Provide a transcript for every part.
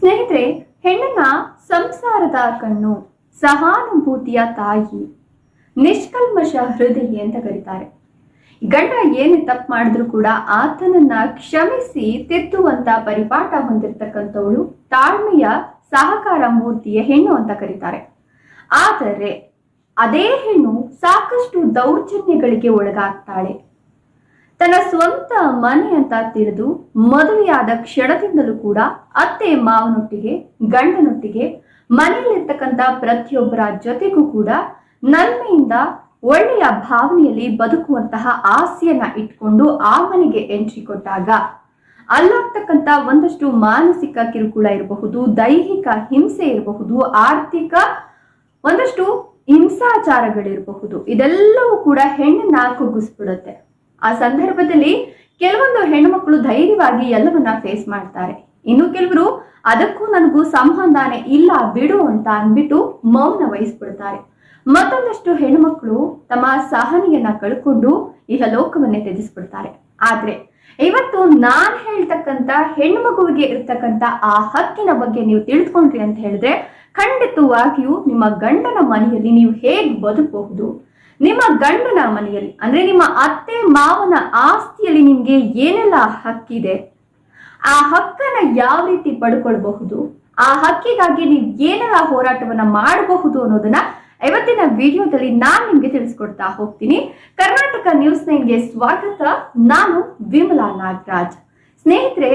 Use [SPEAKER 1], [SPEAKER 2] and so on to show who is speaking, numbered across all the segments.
[SPEAKER 1] ಸ್ನೇಹಿತರೆ, ಹೆಣ್ಣನ್ನ ಸಂಸಾರದ ಕಣ್ಣು, ಸಹಾನುಭೂತಿಯ ತಾಯಿ, ನಿಷ್ಕಲ್ಮಶ ಹೃದಯ ಅಂತ ಕರೀತಾರೆ. ಗಂಡ ಏನೇ ತಪ್ಪು ಮಾಡಿದ್ರು ಕೂಡ ಆತನನ್ನ ಕ್ಷಮಿಸಿ ತಿದ್ದುವಂತ ಪರಿಪಾಠ ಹೊಂದಿರತಕ್ಕಂಥವಳು ತಾಳ್ಮೆಯ ಸಹಕಾರ ಮೂರ್ತಿಯ ಹೆಣ್ಣು ಅಂತ ಕರೀತಾರೆ. ಆದರೆ, ಅದೇ ಹೆಣ್ಣು ಸಾಕಷ್ಟು ದೌರ್ಜನ್ಯಗಳಿಗೆ ಒಳಗಾಗ್ತಾಳೆ. ತನ್ನ ಸ್ವಂತ ಮನೆ ಅಂತ ತಿಳಿದು ಮದುವೆಯಾದ ಕ್ಷಣದಿಂದಲೂ ಕೂಡ ಅತ್ತೆ ಮಾವನೊಟ್ಟಿಗೆ, ಗಂಡನೊಟ್ಟಿಗೆ, ಮನೆಯಲ್ಲಿರ್ತಕ್ಕಂಥ ಪ್ರತಿಯೊಬ್ಬರ ಜೊತೆಗೂ ಕೂಡ ನನ್ಮೆಯಿಂದ ಒಳ್ಳೆಯ ಭಾವನೆಯಲ್ಲಿ ಬದುಕುವಂತಹ ಆಸೆಯನ್ನ ಇಟ್ಕೊಂಡು ಆ ಮನೆಗೆ ಎಂಟ್ರಿ ಕೊಟ್ಟಾಗ ಅಲ್ಲಾಗ್ತಕ್ಕಂಥ ಒಂದಷ್ಟು ಮಾನಸಿಕ ಕಿರುಕುಳ ಇರಬಹುದು, ದೈಹಿಕ ಹಿಂಸೆ ಇರಬಹುದು, ಆರ್ಥಿಕ ಒಂದಷ್ಟು ಹಿಂಸಾಚಾರಗಳಿರಬಹುದು. ಇದೆಲ್ಲವೂ ಕೂಡ ಹೆಣ್ಣನ್ನ ಕುಗ್ಗಿಸ್ಬಿಡುತ್ತೆ. ಆ ಸಂದರ್ಭದಲ್ಲಿ ಕೆಲವೊಂದು ಹೆಣ್ಮಕ್ಳು ಧೈರ್ಯವಾಗಿ ಎಲ್ಲವನ್ನ ಫೇಸ್ ಮಾಡ್ತಾರೆ. ಇನ್ನು ಕೆಲವರು, ಅದಕ್ಕೂ ನನಗೂ ಸಂಬಂಧನೇ ಇಲ್ಲ, ಬಿಡು ಅಂತ ಅಂದ್ಬಿಟ್ಟು ಮೌನ ವಹಿಸ್ಬಿಡ್ತಾರೆ. ಮತ್ತೊಂದಷ್ಟು ಹೆಣ್ಮಕ್ಳು ತಮ್ಮ ಸಹನೆಯನ್ನ ಕಳ್ಕೊಂಡು ಇಹ ಲೋಕವನ್ನೇ ತ್ಯಜಿಸ್ಬಿಡ್ತಾರೆ. ಆದ್ರೆ, ಇವತ್ತು ನಾನ್ ಹೇಳ್ತಕ್ಕಂತ ಹೆಣ್ಮಗುವಿಗೆ ಇರ್ತಕ್ಕಂತ ಆ ಹಕ್ಕಿನ ಬಗ್ಗೆ ನೀವು ತಿಳಿದುಕೊಂಡ್ರಿ ಅಂತ ಹೇಳಿದ್ರೆ ಖಂಡಿತವಾಗಿಯೂ ನಿಮ್ಮ ಗಂಡನ ಮನೆಯಲ್ಲಿ ನೀವು ಹೇಗ್ ಬದುಕಬಹುದು? ನಿಮ್ಮ ಗಂಡನ ಮನೆಯಲ್ಲಿ, ಅಂದ್ರೆ ನಿಮ್ಮ ಅತ್ತೆ ಮಾವನ ಆಸ್ತಿಯಲ್ಲಿ ನಿಮ್ಗೆ ಏನೆಲ್ಲ ಹಕ್ಕಿದೆ, ಆ ಹಕ್ಕನ್ನ ಯಾವ ರೀತಿ ಪಡ್ಕೊಳ್ಬಹುದು, ಆ ಹಕ್ಕಿಗಾಗಿ ನೀವು ಏನೆಲ್ಲ ಹೋರಾಟವನ್ನ ಮಾಡಬಹುದು ಅನ್ನೋದನ್ನ ಇವತ್ತಿನ ವಿಡಿಯೋದಲ್ಲಿ ನಾನ್ ನಿಮ್ಗೆ ತಿಳಿಸ್ಕೊಡ್ತಾ ಹೋಗ್ತೀನಿ. ಕರ್ನಾಟಕ ನ್ಯೂಸ್ ನೈನ್ಗೆ ಸ್ವಾಗತ. ನಾನು ವಿಮಲಾ ನಾಗರಾಜ್. ಸ್ನೇಹಿತರೆ,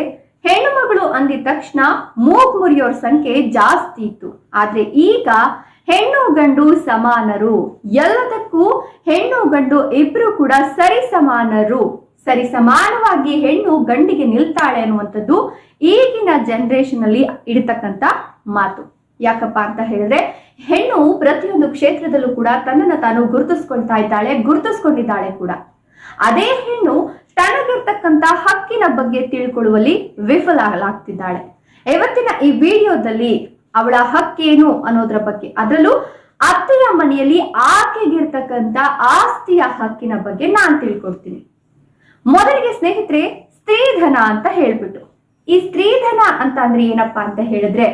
[SPEAKER 1] ಹೆಣ್ಣು ಮಗಳು ಅಂದಿದ ತಕ್ಷಣ ಮೂಗ್ ಮುರಿಯೋರ್ ಸಂಖ್ಯೆ ಜಾಸ್ತಿ ಇತ್ತು. ಆದ್ರೆ ಈಗ ಹೆಣ್ಣು ಗಂಡು ಸಮಾನರು. ಎಲ್ಲದಕ್ಕೂ ಹೆಣ್ಣು ಗಂಡು ಇಬ್ರು ಕೂಡ ಸರಿ ಸಮಾನರು. ಸರಿ ಸಮಾನವಾಗಿ ಹೆಣ್ಣು ಗಂಡಿಗೆ ನಿಲ್ತಾಳೆ ಅನ್ನುವಂಥದ್ದು ಈಗಿನ ಜನರೇಷನ್ ಅಲ್ಲಿ ಇಡತಕ್ಕಂತ ಮಾತು. ಯಾಕಪ್ಪ ಅಂತ ಹೇಳಿದ್ರೆ ಹೆಣ್ಣು ಪ್ರತಿಯೊಂದು ಕ್ಷೇತ್ರದಲ್ಲೂ ಕೂಡ ತನ್ನನ್ನು ತಾನು ಗುರುತಿಸ್ಕೊಳ್ತಾ ಇದ್ದಾಳೆ, ಗುರುತಿಸ್ಕೊಂಡಿದ್ದಾಳೆ ಕೂಡ. ಅದೇ ಹೆಣ್ಣು ತನಗಿರ್ತಕ್ಕಂತ ಹಕ್ಕಿನ ಬಗ್ಗೆ ತಿಳ್ಕೊಳ್ಳುವಲ್ಲಿ ವಿಫಲಾಗ್ತಿದ್ದಾಳೆ ಇವತ್ತಿನ ಈ ವಿಡಿಯೋದಲ್ಲಿ ಅವಳ ಹಕ್ಕೇನು ಅನ್ನೋದ್ರ ಬಗ್ಗೆ. ಅದರಲ್ಲೂ ಅತ್ತೆಯ ಮನೆಯಲ್ಲಿ ಆಕೆಗಿರ್ತಕ್ಕಂತ ಆಸ್ತಿಯ ಹಕ್ಕಿನ ಬಗ್ಗೆ ನಾನ್ ತಿಳ್ಕೊಡ್ತೀನಿ ಮೊದಲಿಗೆ ಸ್ನೇಹಿತರೆ, ಸ್ತ್ರೀಧನ ಅಂತ ಹೇಳ್ಬಿಟ್ಟು. ಈ ಸ್ತ್ರೀಧನ ಅಂತ ಅಂದ್ರೆ ಏನಪ್ಪಾ ಅಂತ ಹೇಳಿದ್ರೆ,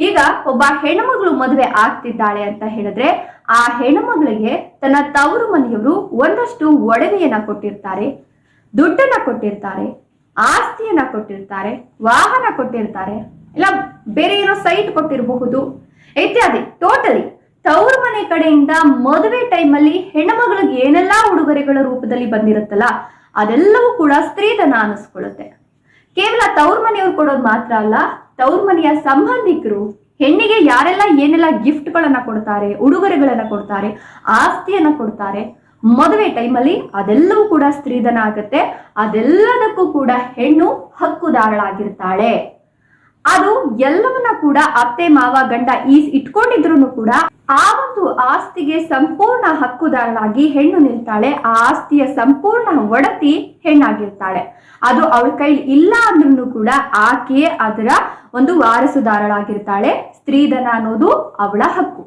[SPEAKER 1] ಈಗ ಒಬ್ಬ ಹೆಣ್ಮಗಳು ಮದುವೆ ಆಗ್ತಿದ್ದಾಳೆ ಅಂತ ಹೇಳಿದ್ರೆ, ಆ ಹೆಣ್ಮಗಳಿಗೆ ತನ್ನ ತವರು ಮನೆಯವರು ಒಂದಷ್ಟು ಒಡವೆಯನ್ನ ಕೊಟ್ಟಿರ್ತಾರೆ, ದುಡ್ಡನ್ನ ಕೊಟ್ಟಿರ್ತಾರೆ, ಆಸ್ತಿಯನ್ನ ಕೊಟ್ಟಿರ್ತಾರೆ, ವಾಹನ ಕೊಟ್ಟಿರ್ತಾರೆ. ಇಲ್ಲ, ಬೇರೆ ಏನೋ ಸೈಟ್ ಕೊಟ್ಟಿರಬಹುದು. ಇತ್ಯಾದಿ ಟೋಟಲಿ ತವರ ಮನೆ ಕಡೆಯಿಂದ ಮದುವೆ ಟೈಮಲ್ಲಿ ಹೆಣ್ಮಗಳಿಗೆ ಏನೆಲ್ಲಾ ಉಡುಗೊರೆಗಳ ರೂಪದಲ್ಲಿ ಬಂದಿರುತ್ತಲ್ಲ, ಅದೆಲ್ಲವೂ ಕೂಡ ಸ್ತ್ರೀಧನ ಅನಿಸ್ಕೊಳ್ಳುತ್ತೆ. ಕೇವಲ ತವ್ರ ಮನೆಯವ್ರು ಕೊಡೋದು ಮಾತ್ರ ಅಲ್ಲ, ತವ್ರ ಮನೆಯ ಸಂಬಂಧಿಕರು, ಹೆಣ್ಣಿಗೆ ಯಾರೆಲ್ಲ ಏನೆಲ್ಲ ಗಿಫ್ಟ್ಗಳನ್ನ ಕೊಡ್ತಾರೆ, ಉಡುಗೊರೆಗಳನ್ನ ಕೊಡ್ತಾರೆ, ಆಸ್ತಿಯನ್ನ ಕೊಡ್ತಾರೆ, ಮದುವೆ ಟೈಮಲ್ಲಿ ಅದೆಲ್ಲವೂ ಕೂಡ ಸ್ತ್ರೀಧನ ಆಗುತ್ತೆ. ಅದೆಲ್ಲದಕ್ಕೂ ಕೂಡ ಹೆಣ್ಣು ಹಕ್ಕುದಾರಳಾಗಿರ್ತಾಳೆ. ಅದು ಎಲ್ಲವನ್ನ ಕೂಡ ಅತ್ತೆ, ಮಾವ, ಗಂಡ ಈಸ್ ಇಟ್ಕೊಂಡಿದ್ರು ಕೂಡ ಆ ಒಂದು ಆಸ್ತಿಗೆ ಸಂಪೂರ್ಣ ಹಕ್ಕುದಾರಳಾಗಿ ಹೆಣ್ಣು ನಿಲ್ತಾಳೆ. ಆ ಆಸ್ತಿಯ ಸಂಪೂರ್ಣ ಒಡತಿ ಹೆಣ್ಣಾಗಿರ್ತಾಳೆ. ಅದು ಅವಳ ಕೈಲಿ ಇಲ್ಲ ಅಂದ್ರೂ ಕೂಡ ಆಕೆ ಅದರ ಒಂದು ವಾರಸುದಾರಳಾಗಿರ್ತಾಳೆ. ಸ್ತ್ರೀಧನ ಅನ್ನೋದು ಅವಳ ಹಕ್ಕು.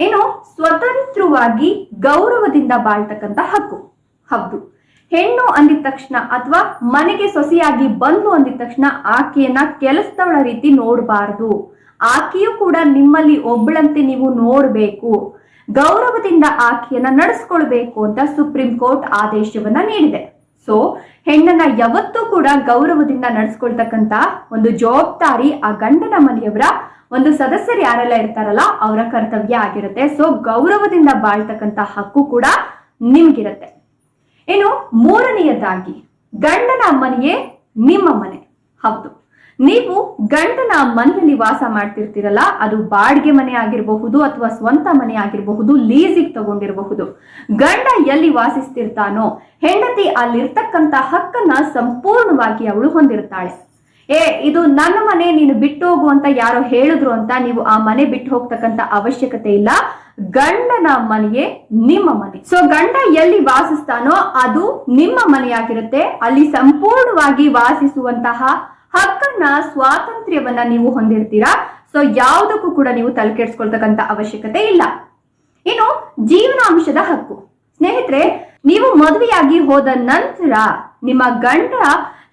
[SPEAKER 1] ಏನು ಸ್ವತಂತ್ರವಾಗಿ ಗೌರವದಿಂದ ಬಾಳ್ತಕ್ಕಂತ ಹಕ್ಕು. ಹೌದು. ಹೆಣ್ಣು ಅಂದಿದ ತಕ್ಷಣ ಅಥವಾ ಮನೆಗೆ ಸೊಸೆಯಾಗಿ ಬಂದು ಅಂದಿದ ತಕ್ಷಣ ಆಕೆಯನ್ನ ಕೆಲಸದವಳ ರೀತಿ ನೋಡಬಾರದು. ಆಕೆಯೂ ಕೂಡ ನಿಮ್ಮಲ್ಲಿ ಒಬ್ಬಳಂತೆ ನೀವು ನೋಡಬೇಕು. ಗೌರವದಿಂದ ಆಕೆಯನ್ನ ನಡೆಸ್ಕೊಳ್ಬೇಕು ಅಂತ ಸುಪ್ರೀಂ ಕೋರ್ಟ್ ಆದೇಶವನ್ನ ನೀಡಿದೆ. ಸೊ ಹೆಣ್ಣನ್ನ ಯಾವತ್ತೂ ಕೂಡ ಗೌರವದಿಂದ ನಡೆಸ್ಕೊಳ್ತಕ್ಕಂತ ಒಂದು ಜವಾಬ್ದಾರಿ ಆ ಗಂಡನ ಮನೆಯವರ ಒಂದು ಸದಸ್ಯರು ಯಾರೆಲ್ಲ ಇರ್ತಾರಲ್ಲ, ಅವರ ಕರ್ತವ್ಯ ಆಗಿರುತ್ತೆ. ಸೊ ಗೌರವದಿಂದ ಬಾಳ್ತಕ್ಕಂತ ಹಕ್ಕು ಕೂಡ ನಿಮ್ಗಿರತ್ತೆ. ಇನ್ನು ಮೂರನೆಯದಾಗಿ ಗಂಡನ ಮನೆಯೇ ನಿಮ್ಮ ಮನೆ. ಹೌದು. ನೀವು ಗಂಡನ ಮನೆಯಲ್ಲಿ ವಾಸ ಮಾಡ್ತಿರ್ತೀರಲ್ಲ, ಅದು ಬಾಡಿಗೆ ಮನೆ ಆಗಿರಬಹುದು ಅಥವಾ ಸ್ವಂತ ಮನೆ ಆಗಿರಬಹುದು, ಲೀಸಿಗೆ ತಗೊಂಡಿರಬಹುದು. ಗಂಡ ಎಲ್ಲಿ ವಾಸಿಸ್ತಿರ್ತಾನೋ, ಹೆಂಡತಿ ಅಲ್ಲಿರ್ತಕ್ಕಂತ ಹಕ್ಕನ್ನ ಸಂಪೂರ್ಣವಾಗಿ ಅವಳು ಹೊಂದಿರ್ತಾಳೆ. ಏ, ಇದು ನನ್ನ ಮನೆ, ನೀನು ಬಿಟ್ಟು ಹೋಗು ಅಂತ ಯಾರೋ ಹೇಳಿದ್ರು ಅಂತ ನೀವು ಆ ಮನೆ ಬಿಟ್ಟು ಹೋಗ್ತಕ್ಕಂತ ಅವಶ್ಯಕತೆ ಇಲ್ಲ. ಗಂಡನ ಮನೆಯೇ ನಿಮ್ಮ ಮನೆ. ಸೊ ಗಂಡ ಎಲ್ಲಿ ವಾಸಿಸ್ತಾನೋ ಅದು ನಿಮ್ಮ ಮನೆಯಾಗಿರುತ್ತೆ. ಅಲ್ಲಿ ಸಂಪೂರ್ಣವಾಗಿ ವಾಸಿಸುವಂತಹ ಹಕ್ಕನ್ನ, ಸ್ವಾತಂತ್ರ್ಯವನ್ನ ನೀವು ಹೊಂದಿರ್ತೀರಾ? ಸೊ ಯಾವುದಕ್ಕೂ ಕೂಡ ನೀವು ತಲೆಕೆಡ್ಸ್ಕೊಳ್ತಕ್ಕಂತ ಅವಶ್ಯಕತೆ ಇಲ್ಲ. ಇನ್ನು, ಜೀವನಾಂಶದ ಹಕ್ಕು. ಸ್ನೇಹಿತರೆ, ನೀವು ಮದುವೆಯಾಗಿ ಹೋದ ನಂತರ ನಿಮ್ಮ ಗಂಡ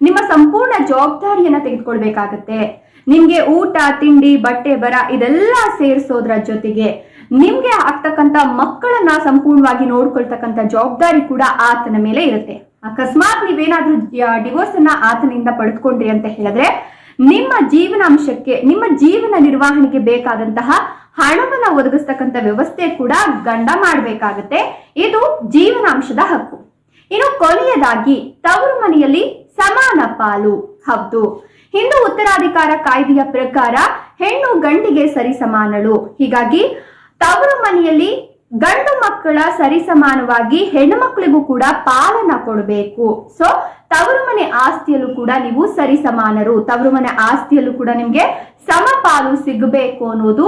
[SPEAKER 1] ನಿಮ್ಮ ಸಂಪೂರ್ಣ ಜವಾಬ್ದಾರಿಯನ್ನ ತೆಗೆದುಕೊಳ್ಬೇಕಾಗತ್ತೆ. ನಿಮ್ಗೆ ಊಟ, ತಿಂಡಿ, ಬಟ್ಟೆ, ಬರ ಇದೆಲ್ಲ ಸೇರಿಸೋದ್ರ ಜೊತೆಗೆ ನಿಮ್ಗೆ ಆಗ್ತಕ್ಕಂಥ ಮಕ್ಕಳನ್ನ ಸಂಪೂರ್ಣವಾಗಿ ನೋಡ್ಕೊಳ್ತಕ್ಕಂತ ಜವಾಬ್ದಾರಿ ಕೂಡ ಆತನ ಮೇಲೆ ಇರುತ್ತೆ. ಅಕಸ್ಮಾತ್ ನೀವೇನಾದ್ರೂ ಡಿವೋರ್ಸ್ ಅನ್ನ ಆತನಿಂದ ಪಡೆದುಕೊಂಡ್ರಿ ಅಂತ ಹೇಳಿದ್ರೆ, ನಿಮ್ಮ ಜೀವನಾಂಶಕ್ಕೆ, ನಿಮ್ಮ ಜೀವನ ನಿರ್ವಹಣೆಗೆ ಬೇಕಾದಂತಹ ಹಣವನ್ನ ಒದಗಿಸ್ತಕ್ಕಂಥ ವ್ಯವಸ್ಥೆ ಕೂಡ ಗಂಡ ಮಾಡಬೇಕಾಗತ್ತೆ. ಇದು ಜೀವನಾಂಶದ ಹಕ್ಕು. ಇನ್ನು ಕೊನೆಯದಾಗಿ, ತವರು ಮನೆಯಲ್ಲಿ ಸಮಾನ ಪಾಲು. ಹೌದು. ಹಿಂದೂ ಉತ್ತರಾಧಿಕಾರ ಕಾಯ್ದೆಯ ಪ್ರಕಾರ ಹೆಣ್ಣು ಗಂಡಿಗೆ ಸರಿಸಮಾನಳು ಹೀಗಾಗಿ ತವರು ಮನೆಯಲ್ಲಿ ಗಂಡು ಮಕ್ಕಳ ಸರಿಸಮಾನವಾಗಿ ಹೆಣ್ಣು ಮಕ್ಕಳಿಗೂ ಕೂಡ ಪಾಲನ ಕೊಡಬೇಕು. ಸೊ ತವರು ಮನೆ ಆಸ್ತಿಯಲ್ಲೂ ಕೂಡ ನೀವು ಸರಿಸಮಾನರು. ತವರು ಮನೆ ಆಸ್ತಿಯಲ್ಲೂ ಕೂಡ ನಿಮ್ಗೆ ಸಮಪಾಲು ಸಿಗಬೇಕು ಅನ್ನೋದು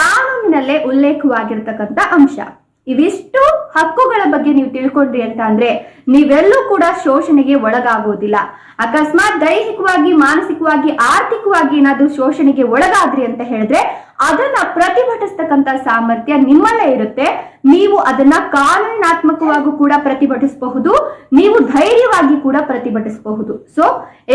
[SPEAKER 1] ಕಾನೂನಿನಲ್ಲೇ ಉಲ್ಲೇಖವಾಗಿರ್ತಕ್ಕಂಥ ಅಂಶ. ಇವಿಷ್ಟು ಹಕ್ಕುಗಳ ಬಗ್ಗೆ ನೀವು ತಿಳ್ಕೊಂಡ್ರಿ ಅಂತ ಅಂದ್ರೆ ನೀವೆಲ್ಲೂ ಕೂಡ ಶೋಷಣೆಗೆ ಒಳಗಾಗೋದಿಲ್ಲ ಅಕಸ್ಮಾತ್ ದೈಹಿಕವಾಗಿ, ಮಾನಸಿಕವಾಗಿ, ಆರ್ಥಿಕವಾಗಿ ಏನಾದ್ರೂ ಶೋಷಣೆಗೆ ಒಳಗಾದ್ರಿ ಅಂತ ಹೇಳಿದ್ರೆ ಅದನ್ನ ಪ್ರತಿಭಟಿಸ್ತಕ್ಕಂತ ಸಾಮರ್ಥ್ಯ ನಿಮ್ಮಲ್ಲೇ ಇರುತ್ತೆ. ನೀವು ಅದನ್ನ ಕಾನೂನಾತ್ಮಕವಾಗೂ ಕೂಡ ಪ್ರತಿಭಟಿಸಬಹುದು. ನೀವು ಧೈರ್ಯವಾಗಿ ಕೂಡ ಪ್ರತಿಭಟಿಸಬಹುದು. ಸೊ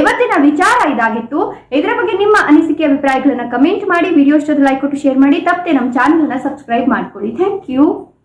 [SPEAKER 1] ಇವತ್ತಿನ ವಿಚಾರ ಇದಾಗಿತ್ತು. ಇದರ ಬಗ್ಗೆ ನಿಮ್ಮ ಅನಿಸಿಕೆ, ಅಭಿಪ್ರಾಯಗಳನ್ನ ಕಮೆಂಟ್ ಮಾಡಿ. ವಿಡಿಯೋ ಲೈಕ್ ಕೊಟ್ಟು ಶೇರ್ ಮಾಡಿ. ತಪ್ಪದೆ ನಮ್ಮ ಚಾನಲ್ ಅನ್ನ ಸಬ್ಸ್ಕ್ರೈಬ್ ಮಾಡ್ಕೊಳ್ಳಿ. Thank you